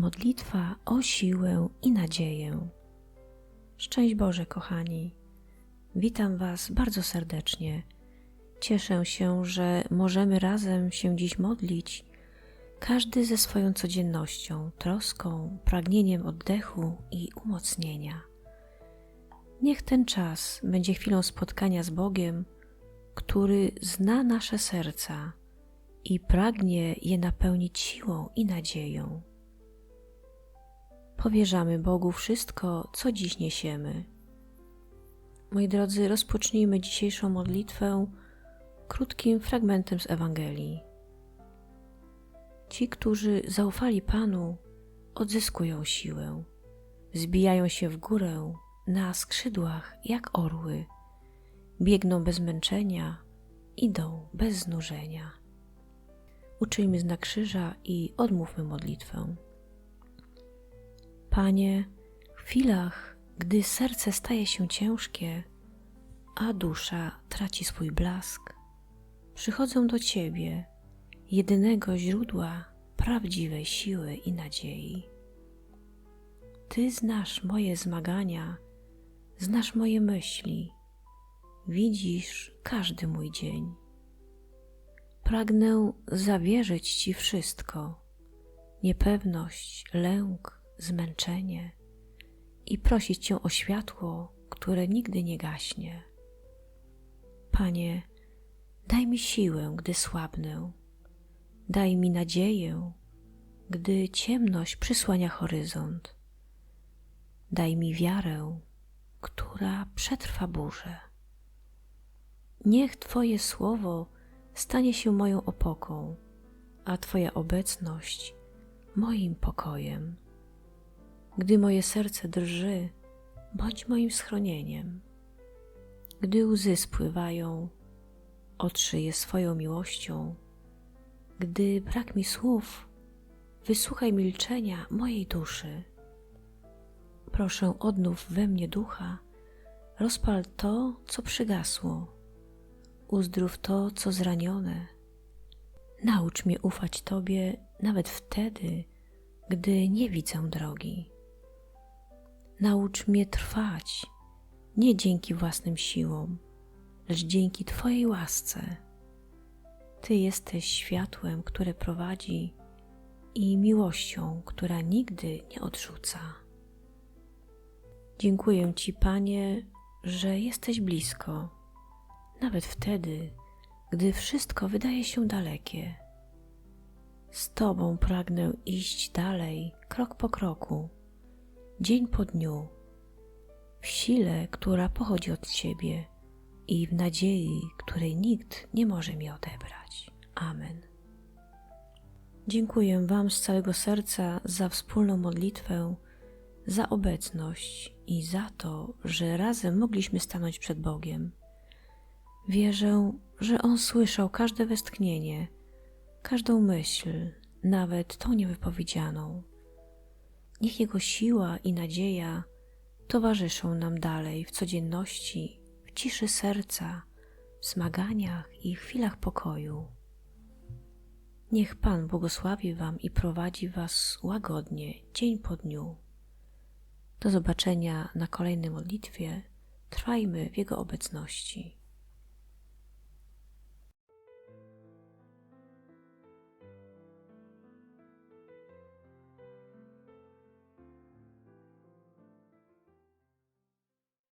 Modlitwa o siłę i nadzieję. Szczęść Boże, kochani. Witam Was bardzo serdecznie. Cieszę się, że możemy razem się dziś modlić, każdy ze swoją codziennością, troską, pragnieniem oddechu i umocnienia. Niech ten czas będzie chwilą spotkania z Bogiem, który zna nasze serca i pragnie je napełnić siłą i nadzieją. Powierzamy Bogu wszystko, co dziś niesiemy. Moi drodzy, rozpocznijmy dzisiejszą modlitwę krótkim fragmentem z Ewangelii. Ci, którzy zaufali Panu, odzyskują siłę, wzbijają się w górę na skrzydłach jak orły, biegną bez męczenia, idą bez znużenia. Uczyjmy znak krzyża i odmówmy modlitwę. Panie, w chwilach, gdy serce staje się ciężkie, a dusza traci swój blask, przychodzę do Ciebie, jedynego źródła prawdziwej siły i nadziei. Ty znasz moje zmagania, znasz moje myśli, widzisz każdy mój dzień. Pragnę zawierzyć Ci wszystko, niepewność, lęk, zmęczenie i prosić Cię o światło, które nigdy nie gaśnie. Panie, daj mi siłę, gdy słabnę, daj mi nadzieję, gdy ciemność przysłania horyzont. Daj mi wiarę, która przetrwa burzę. Niech Twoje słowo stanie się moją opoką, a Twoja obecność moim pokojem. Gdy moje serce drży, bądź moim schronieniem. Gdy łzy spływają, otrzyj je swoją miłością. Gdy brak mi słów, wysłuchaj milczenia mojej duszy. Proszę, odnów we mnie ducha, rozpal to, co przygasło, uzdrów to, co zranione. Naucz mnie ufać Tobie nawet wtedy, gdy nie widzę drogi. Naucz mnie trwać, nie dzięki własnym siłom, lecz dzięki Twojej łasce. Ty jesteś światłem, które prowadzi i miłością, która nigdy nie odrzuca. Dziękuję Ci, Panie, że jesteś blisko, nawet wtedy, gdy wszystko wydaje się dalekie. Z Tobą pragnę iść dalej, krok po kroku, dzień po dniu, w sile, która pochodzi od Ciebie i w nadziei, której nikt nie może mi odebrać. Amen. Dziękuję Wam z całego serca za wspólną modlitwę, za obecność i za to, że razem mogliśmy stanąć przed Bogiem. Wierzę, że On słyszał każde westchnienie, każdą myśl, nawet tą niewypowiedzianą. Niech Jego siła i nadzieja towarzyszą nam dalej w codzienności, w ciszy serca, w zmaganiach i chwilach pokoju. Niech Pan błogosławi Wam i prowadzi Was łagodnie, dzień po dniu. Do zobaczenia na kolejnej modlitwie. Trwajmy w Jego obecności.